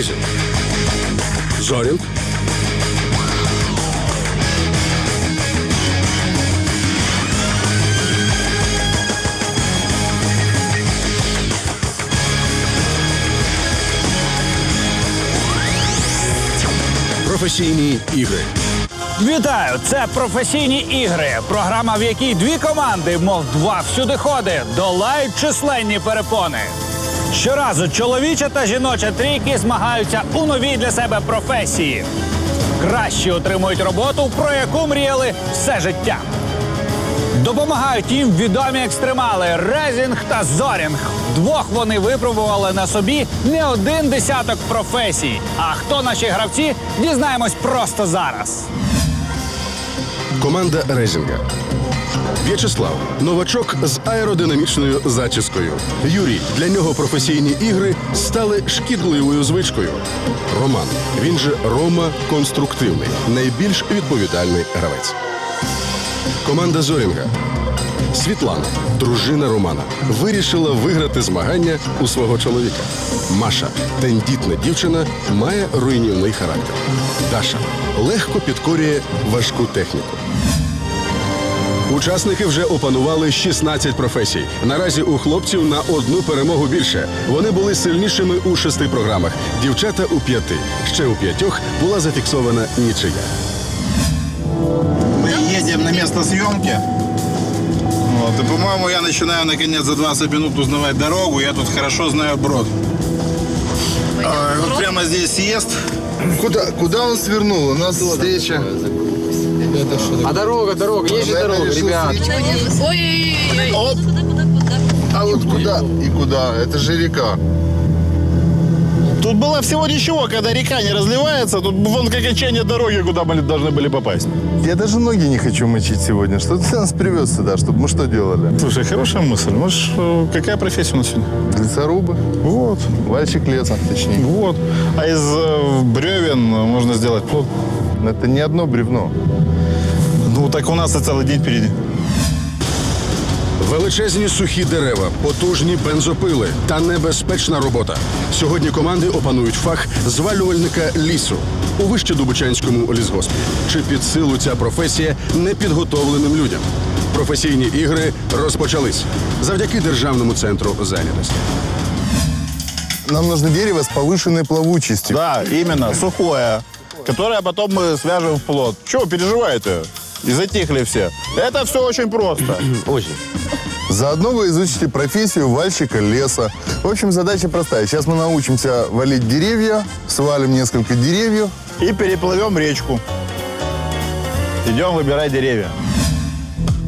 Рейзінг. Зорінг. Професійні ігри. Вітаю! Це професійні ігри. Програма, в якій дві команди, мов два всюдиходи, долають численні перепони. Щоразу чоловіча та жіноча трійки змагаються у новій для себе професії. Кращі отримують роботу, про яку мріяли все життя. Допомагають їм відомі екстремали Резінг та Зорінг. Вдвох вони випробували на собі не один десяток професій. А хто наші гравці, дізнаємось просто зараз. Команда Резінга. В'ячеслав новачок з аеродинамічною зачіскою. Юрій для нього професійні ігри стали шкідливою звичкою. Роман він же Рома конструктивний, найбільш відповідальний гравець. Команда Зорінга. Світлана, дружина Романа, вирішила виграти змагання у свого чоловіка. Маша, тендітна дівчина, має руйнівний характер. Даша легко підкорює важку техніку. Учасники вже опанували 16 професій. Наразі у хлопців на одну перемогу більше. Вони були сильнішими у шести програмах. Дівчата у п'яти. Ще у п'ятьох була зафіксована нічия. Мы едем на место съемки. Вот, и, по-моему, я начинаю наконец за 20 минут узнавать дорогу. Я тут хорошо знаю брод. А, вот прямо здесь съезд. Куда, куда он свернул? У нас встреча. А дорога, дорога, есть же дорога, ребят. Ой-ой-ой. Оп. А вот куда и куда? Это же река. Тут было всего ничего, когда река не разливается, тут вон к окончанию дороги, куда мы должны были попасть. Я даже ноги не хочу мочить сегодня. Что ты нас привез сюда, чтобы мы что делали? Слушай, хорошая мысль. Может, какая профессия у нас сегодня? Лесорубы? Вот, Вальщик леса, точнее. вот. А из э, бревен можно сделать плод. Это не одно бревно. Ну, так у нас и целый день впереди. Величезні сухі дерева, потужні бензопили та небезпечна робота. Сьогодні команди опанують фах звалювальника лісу у Вищедубочанському лісгоспі. Чи під силу ця професія непідготовленим людям? Професійні ігри розпочались завдяки державному центру зайнятості. Нам нужно дерево с повышенной плавучестью. Да, именно, сухое, Которое потом мы свяжем в плод. Чего переживаете? И затихли все. Это все очень просто. Очень. Заодно вы изучите профессию вальщика леса. В общем, задача простая. Сейчас мы научимся валить деревья, свалим несколько деревьев. И переплывем речку. Идем выбирать деревья.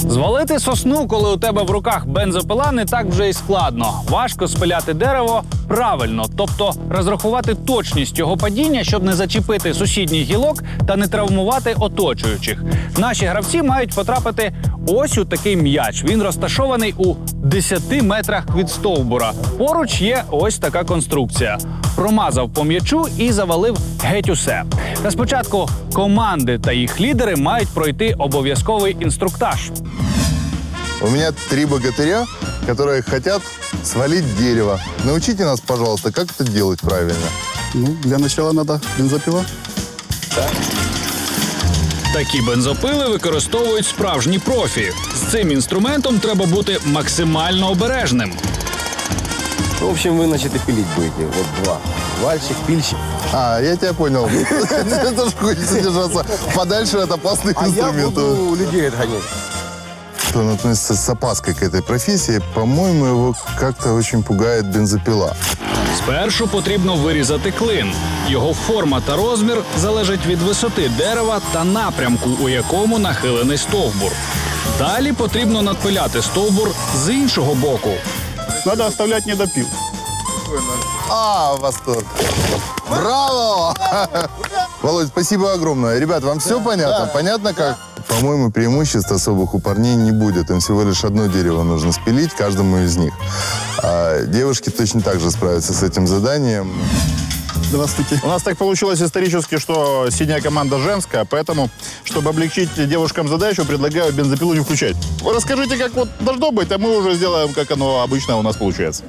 Звалити сосну, коли у тебе в руках бензопила, не так вже й складно. Важко спиляти дерево правильно, тобто розрахувати точність його падіння, щоб не зачепити сусідній гілок та не травмувати оточуючих. Наші гравці мають потрапити ось у такий м'яч. Він розташований у 10 метрах від стовбура. Поруч є ось така конструкція. Промазав по м'ячу і завалив геть усе. Та спочатку команди та їх лідери мають пройти обов'язковий інструктаж. У меня три богатыря, которые хотят свалить дерево. Научите нас, пожалуйста, как это делать правильно. Ну, для начала надо бензопила. Такі бензопили використовують справжні профі. З цим інструментом треба бути максимально обережним. В общем, вы, значит, и пилить будете. Вот два. Вальщик, пильщик. А, я тебя понял. Тебе тоже хочется держаться подальше от опасных А я инструментов. буду людей отгонять. Он относится с опаской к этой профессии. По-моему, его как-то очень пугает бензопила. Спершу потрібно вирізати клин. Його форма та розмір залежать від висоти дерева та напрямку, у якому нахилений стовбур. Далі потрібно надпиляти стовбур з іншого боку. Надо оставлять недопил. А, восторг. Браво! Володь, спасибо огромное. Ребят, вам все понятно? Понятно как? По-моему, преимуществ особых у парней не будет. Им всего лишь одно дерево нужно спилить каждому из них. А девушки точно так же справятся с этим заданием. Здравствуйте. У нас так получилось исторически, что синяя команда женская, поэтому, чтобы облегчить девушкам задачу, предлагаю бензопилу не включать. Вы расскажите, как вот должно быть, а мы уже сделаем, как оно обычно у нас получается.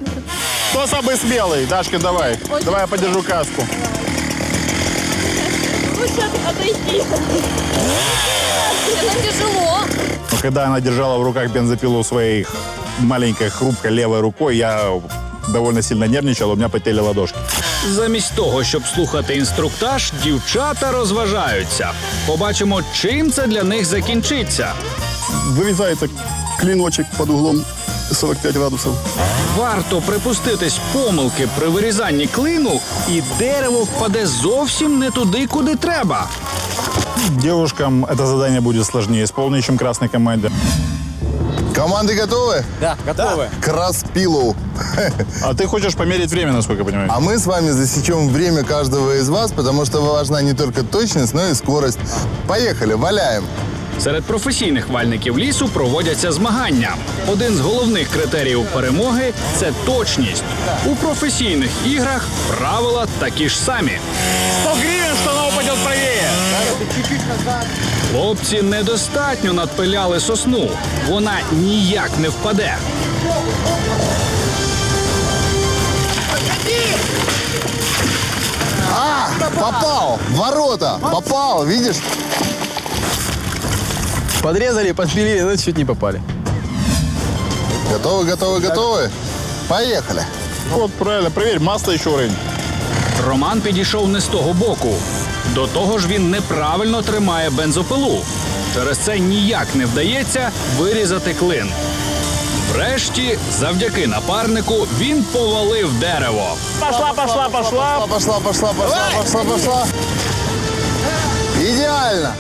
Кто самый смелый? Дашка, давай. Давай я подержу каску. Лучше от- отойти. Это тяжело. Но когда она держала в руках бензопилу своей маленькой хрупкой левой рукой, я довольно сильно нервничал, у меня потели ладошки. Замість того, щоб слухати інструктаж, дівчата розважаються. Побачимо, чим це для них закінчиться. Вырезается клиночек под углом 45 градусов. Варто припуститись помилки при вирізанні клину, і дерево впаде зовсім не туди, куди треба. Девушкам это задание будет сложнее исполнить, чем красной команде. Команды готовы? Да, готовы. К распилу. А ты хочешь померить время, насколько я понимаю? А мы с вами засечем время каждого из вас, потому что важна не только точность, но и скорость. Поехали, валяем. Серед професійних вальників лісу проводяться змагання. Один з головних критеріїв перемоги це точність. У професійних іграх правила такі ж самі. 100 Хлопці недостатньо надпиляли сосну. Вона ніяк не впаде. А, попал! В Ворота! Попал, видишь? Подрезали, подпилили, но чуть не попали. Готовы, готовы, готовы? Поехали. Вот, правильно, проверь, масло еще уровень. Роман підійшов не з того боку. До того ж він неправильно тримає бензопилу. Через це ніяк не вдається вирізати клин. Врешті, завдяки напарнику, він повалив дерево. Пошла, пошла, пошла. Пошла, пошла, пошла, пошла, пошла. Идеально.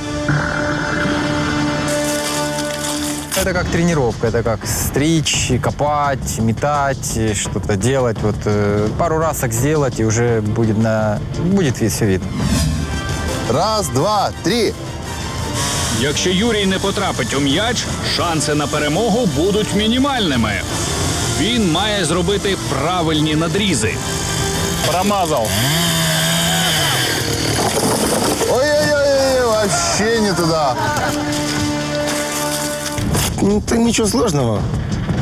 Это как тренировка, это как стричь, копать, метать, э, что-то делать. Вот э, пару раз так сделать, и уже будет на будет вид все видно. Раз, два, три. Якщо Юрій не потрапить у м'яч, шанси на перемогу будуть мінімальними. Він має зробити правильні надрізи. Промазал. Ой-ой-ой, вообще не туда. Ну, это ничего сложного.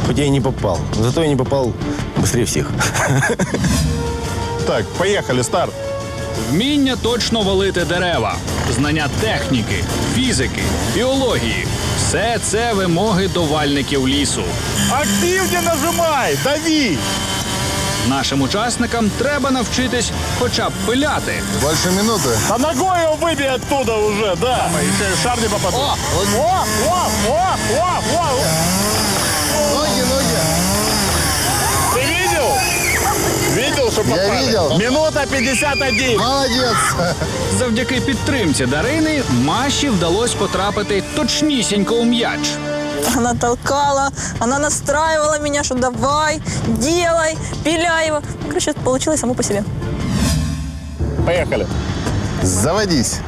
Хоть я и не попал. Но зато я не попал быстрее всех. Так, поехали, старт. Вміння точно валити дерева, знання техніки, фізики, біології все це вимоги до вальників лісу. Активнее нажимай, дави. Нашим учасникам треба навчитись хоча б пиляти. Больше минуты. А ногой его выбей оттуда уже, да. Еще шар не попаду. О, о, о, о, о, о. Что Я попали? видел. Минута 51. Молодец. Завдяки підтримці Дарини Маші вдалося потрапити точнісінько у м'яч. Она толкала, она настраивала меня, что давай, делай, пиляй его. Короче, получилось само по себе. Поехали. Заводись.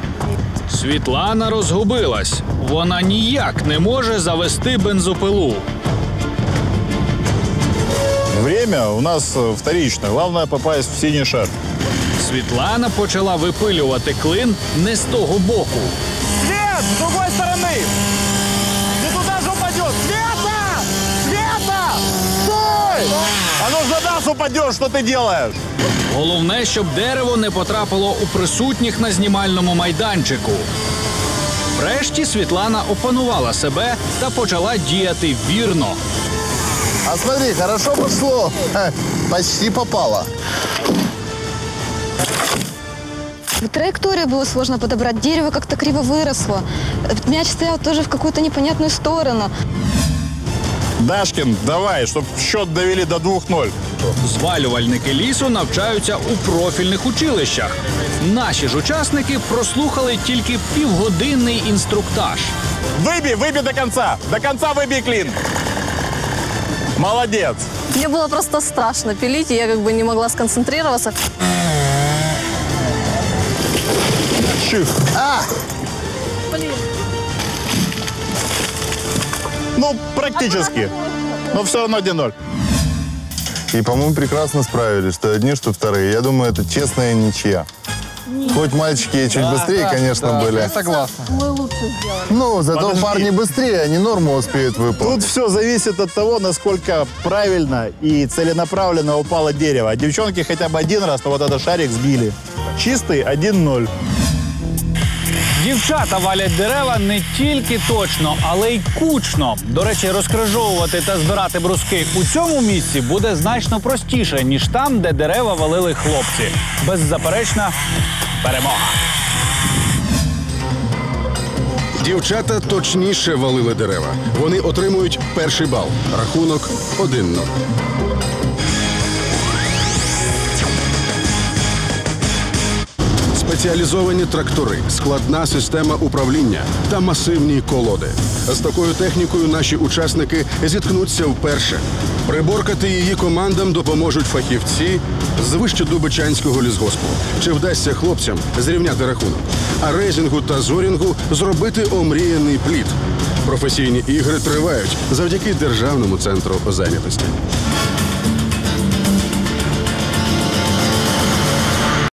Світлана розгубилась. Вона ніяк не може завести бензопилу Время у нас э, вторичное. Главное попасть в синий шар. Світлана почала випилювати клин не з того боку. Свет, с другой стороны. Не туда же упадет. Света! Света! Стой! А ну за нас упадешь, что ты делаешь? Головне, щоб дерево не потрапило у присутніх на знімальному майданчику. Врешті Світлана опанувала себе та почала діяти вірно. А смотри, хорошо пошло. Ха, Почти попало. Траекторию было сложно подобрать, дерево как-то криво выросло. Мяч стоял тоже в какую-то непонятную сторону. Дашкин, давай, чтобы счет довели до 2-0. Звалювальники лісу навчаються у профільних училищах. Наші ж учасники прослухали тільки півгодинний інструктаж. Выбей, выбей до конца. До конца выбей клин. Молодец. Мне было просто страшно пилить, и я как бы не могла сконцентрироваться. Чих. А, Ну, практически. Но все равно 1-0. И, по-моему, прекрасно справились, что одни, что вторые. Я думаю, это честная ничья. Хоть мальчики и чуть быстрее, конечно, были. Согласен. Ну, зато Подожди. парни быстрее, они норму успеют выполнить. Тут все зависит от того, насколько правильно и целенаправленно упало дерево. Девчонки хотя бы один раз, но вот этот шарик сбили. Чистый 1-0. Дівчата валять дерева не тільки точно, але й кучно. До речі, розкрижовувати та збирати бруски у цьому місці буде значно простіше, ніж там, де дерева валили хлопці. Беззаперечна перемога. Дівчата точніше валили дерева. Вони отримують перший бал. Рахунок 1-0. Спеціалізовані трактори, складна система управління та масивні колоди. З такою технікою наші учасники зіткнуться вперше. Приборкати її командам допоможуть фахівці з Вищедубичанського лісгоспу. Чи вдасться хлопцям зрівняти рахунок? А резінгу та зорінгу зробити омріяний плід. Професійні ігри тривають завдяки державному центру зайнятості.